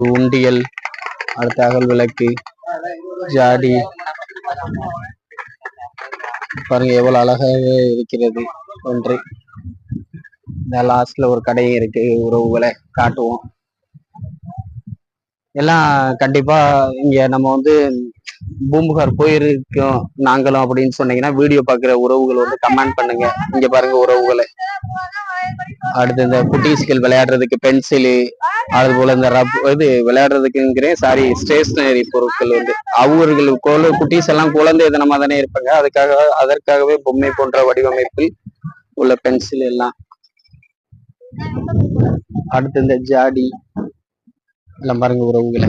உண்டியல் அடுத்த அகல் விளக்கு ஜாடி. பாருங்க எவ்வளவு அழகாக இருக்கிறது. ஒன்று. இந்த லாஸ்ட்ல ஒரு கடையும் இருக்கு உறவுகளை காட்டுவோம். எல்லாம் கண்டிப்பா இங்க நம்ம வந்து பூம்புகார் போயிருக்கோம் நாங்களும் அப்படின்னு சொன்னீங்கன்னா வீடியோ பாக்குற உறவுகள் வந்து கமெண்ட் பண்ணுங்க. இங்க பாருங்க உறவுகளை. அடுத்து இந்த குட்டீஸ்கள் விளையாடுறதுக்கு பென்சிலு அது போல இந்த ரப் இது விளையாடுறதுக்குங்கிறேன். சாரி ஸ்டேஷனரி பொருட்கள் வந்து. அவர்கள் குழ குட்டீஸ் எல்லாம் குழந்தை தினமா தானே இருப்பாங்க. அதுக்காக அதற்காகவே பொம்மை போன்ற வடிவமைப்பில் உள்ள பென்சில் எல்லாம். அடுத்து இந்த ஜாடி. எல்லாம் பாருங்க உறவுகளை.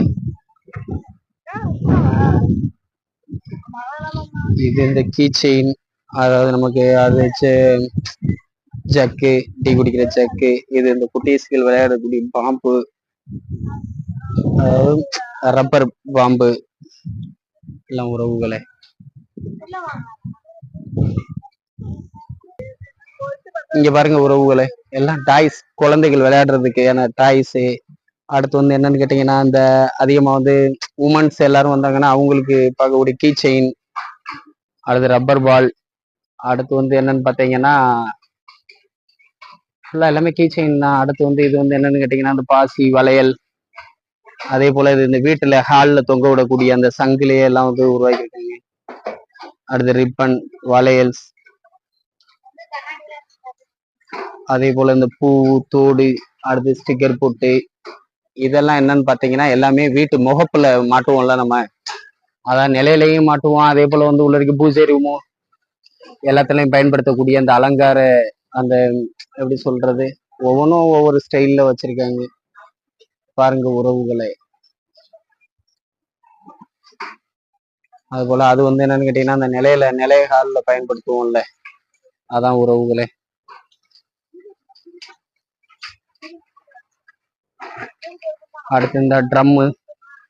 இது இந்த கீ செயின் அதாவது நமக்கு அது வச்சு ஜக்கு டீ குடிக்கிற ஜக்கு இது இந்த குட்டீஸ்கள் விளையாடக்கூடிய பாம்பு அதாவது ரப்பர் பாம்பு எல்லாம் உறவுகளை. இங்க பாருங்க உறவுகளை எல்லாம் டாய்ஸ் குழந்தைகள் விளையாடுறதுக்கு ஏன்னா டாய்ஸ் அடுத்து வந்து என்னன்னு கேட்டீங்கன்னா இந்த அதிகமா வந்து உமன்ஸ் எல்லாரும் வந்தாங்கன்னா அவங்களுக்கு பார்க்கக்கூடிய கீ செயின் அடுத்து ரப்பர் பால் அடுத்து வந்து என்னன்னு பார்த்தீங்கன்னா ஃபுல்லாக எல்லாமே கீ செயின் தான். அடுத்து வந்து இது வந்து என்னன்னு கேட்டிங்கன்னா அந்த பாசி வளையல் அதே போல இது இந்த வீட்டில் ஹாலில் தொங்க விடக்கூடிய அந்த சங்கிலே எல்லாம் வந்து உருவாக்கியிருக்காங்க. அடுத்து ரிப்பன் வளையல்ஸ் அதே போல இந்த பூ தோடு அடுத்து ஸ்டிக்கர் போட்டு இதெல்லாம் என்னன்னு பாத்தீங்கன்னா எல்லாமே வீட்டு முகப்புல மாட்டுவோம்ல நம்ம. அதான் நிலையிலையும் மாட்டுவோம். அதே போல வந்து உள்ள இருக்க பூஜை எல்லாத்துலயும் பயன்படுத்தக்கூடிய அந்த அலங்கார அந்த எப்படி சொல்றது? ஒவ்வொன்றும் ஒவ்வொரு ஸ்டைல்ல வச்சிருக்காங்க. பாருங்க உறவுகளை. அது போல அது வந்து என்னன்னு கேட்டீங்கன்னா அந்த நிலையில நிலைய ஹாலில் பயன்படுத்துவோம்ல. அதான் உறவுகளே. அடுத்து இந்த ட்ரம்மு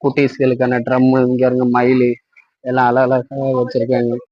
குட்டீஸ்களுக்கான ட்ரம்மு இங்க இருக்க மயில் எல்லாம் அழகழகாக வச்சிருக்காங்க.